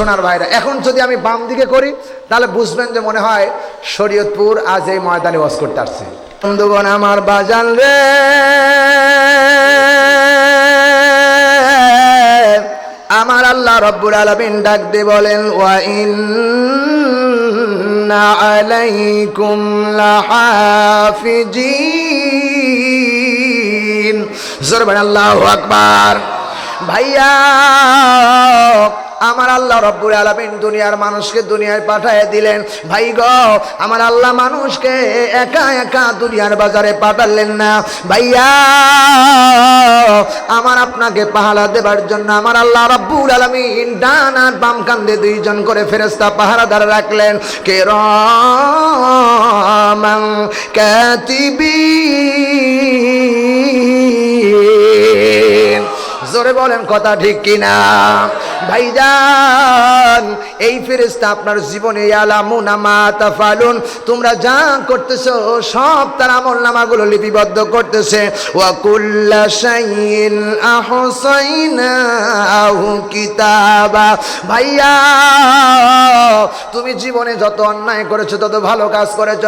সোনার ভাইরা, এখন যদি আমি বাম দিকে করি, তাহলে বুঝবেন যে মনে হয় শরীয়তপুর আজ এই ময়দানে ওয়াজ করতে আসছে। বন্ধুগণ, আমার বাজান রে, আমার আল্লাহ রব্বুল আলমিন ডাক দিয়ে বলেন, ওয়া ইন্না আলাইকুম লাহাফিজিন। আল্লাহু আকবার। ভাইয়া, আমার আল্লাহ রব্বুল আলমিন দুনিয়ার মানুষকে দুনিয়ায় পাঠায় দিলেন। ভাই গো, আমার আল্লাহ মানুষকে একা একা দুনিয়ার বাজারে পাঠালেন না। ভাইয়া, আমার আপনাকে পাহারা দেবার জন্য আমার আল্লাহ রব্বুল আলমিন ডান আর বাম কান্দে দুইজন করে ফেরেস্তা পাহারাদার রাখলেন। কে রমাং জোরে বলেন কথা ঠিক কিনা? ভাইজান! এই ফেরেস্তা আপনার জীবনে তাফালুন তোমরা যা করতেছো, সব তার আমল নামাগুলো লিপিবদ্ধ করতেছে। ভাইয়া, তুমি জীবনে যত অন্যায় করেছ, তত ভালো কাজ করেছ।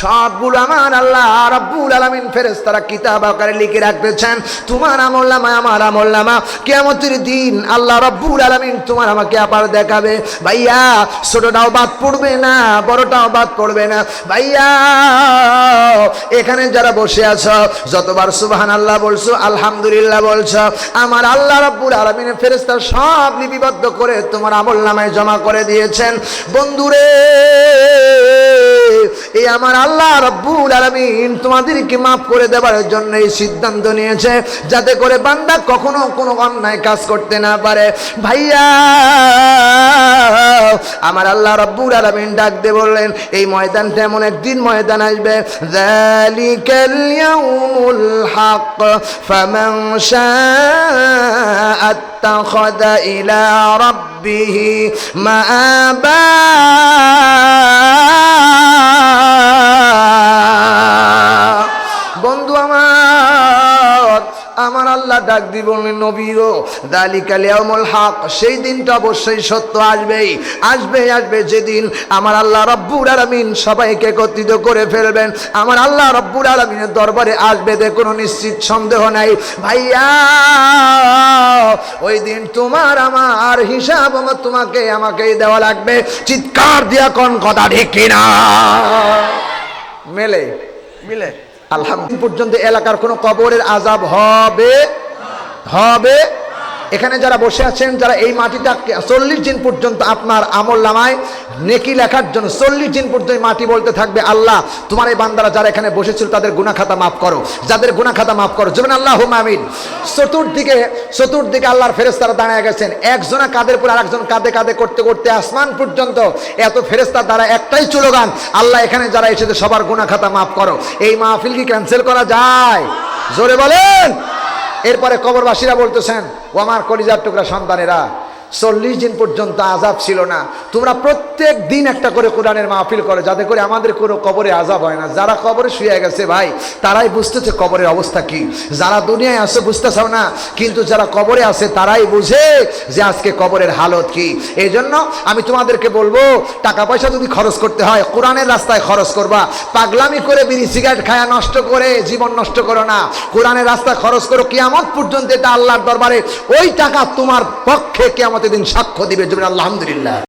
সবগুলো আমার আল্লাহ রাব্বুল আলামিন ফেরেশতারা কিতাব আকারে লিখে রাখতেছেন তোমার আমল নামা আমার আমল নামা। কিয়ামতের দিন আল্লাহ রাব্বুল আলামিন তোমার আমাকে আবার দেখাবে। ভাইয়া, ছোটটাও বাদ পড়বে না, বড়টাও বাদ পড়বে না। ভাইয়া, এখানে যারা বসে আছো, যতবার সুবহান আল্লাহ বলছো, আলহামদুলিল্লাহ বলছো, আমার আল্লাহ রাব্বুল আলামিনের ফেরেশতা সব লিপিবদ্ধ করে তোমার আমল নামায় জমা করে দিয়েছেন। বন্ধুরে, এই আমার আল্লাহ রব্বুল আলামিন তোমাদেরকে মাফ করে দেওয়ার জন্য এই সিদ্ধান্ত নিয়েছে, যাতে করে বান্দা কখনো কোনো অন্যায় কাজ করতে না পারে। ভাইয়া আমার আল্লাহ রব্বুল আলামিন ডাক দিয়ে বললেন, এই ময়দানটা এমন একদিন ময়দান আসবে। হক ফামান শাআ আত্তাখাযা ইলা রাব্বিহি মাআবা বন্ধু আমার আমার আল্লাহ ডাক দিব নবীও দালিকাল ইয়াউমুল হক, সেই দিনটা অবশ্যই সত্য আসবেই। আসবে আসবে যেদিন আমার আল্লাহ রব্বুর আলামিন সবাইকে একত্রিত করে ফেলবেন। আমার আল্লাহ রব্বুর আলামিনের দরবারে আসবে তে কোনো নিশ্চিত সন্দেহ নাই। ভাইয়া, ওই দিন তোমার আমার হিসাব আমার তোমাকে আমাকেই দেওয়া লাগবে। চিৎকার দিয়া কোন কথা ঠিক কিনা? মেলে, মিলে। আলহামদুলিল্লাহ। পর্যন্ত এলাকার কোনো কবরের আজাব হবে? হবে? এখানে যারা বসে আছেন, যারা এই মাটিটা চল্লিশ দিন পর্যন্ত আপনার আমল নামায়, নেকি লেখার জন্য চল্লিশ দিন পর্যন্ত মাটি বলতে থাকবে, আল্লাহ, তোমার এই বান্দারা যারা এখানে বসেছিল, তাদের গুনা খাতা মাফ করো। যাদের গুনা খাতা মাফ করো। যেমন আল্লাহ আমিন। চতুর্দিকে চতুর্দিকে আল্লাহর ফেরেস্তারা দাঁড়ায় গেছেন। একজনা কাদের পর আরেকজন কাঁধে কাঁধে করতে করতে আসমান পর্যন্ত এত ফেরেস্তার দ্বারা একটাই চুলোগান আল্লাহ, এখানে যারা এসেছে, সবার গুনা খাতা মাফ করো। এই মাহফিল কি ক্যান্সেল করা যায়? জোরে বলেন! এরপরে কবরবাসীরা বলতেছেন ও আমার কলিজার টুকরা সন্তানেরা চল্লিশ দিন পর্যন্ত আজাব ছিল না। তোমরা প্রত্যেক দিন একটা করে কোরআনের মাহফিল করে, যাতে করে আমাদের কোনো কবরে আজাব হয় না। যারা কবরে শুয়ে গেছে ভাই, তারাই বুঝতেছে কবরের অবস্থা কি। যারা দুনিয়ায় আসে বুঝতেছাও না, কিন্তু যারা কবরে আছে তারাই বুঝে যে আজকে কবরের হালত কি। এই জন্য আমি তোমাদেরকে বলব, টাকা পয়সা যদি খরচ করতে হয়, কোরআনের রাস্তায় খরচ করবা। পাগলামি করে বিড়ি, সিগারেট খায়া নষ্ট করে জীবন নষ্ট করো না। কোরআনের রাস্তায় খরচ করো, কিয়ামত পর্যন্ত এটা আল্লাহর দরবারে ওই টাকা তোমার পক্ষে কিয়ামতের দিন সাক্ষ্য দিবে জমিন আলহামদুলিল্লাহ।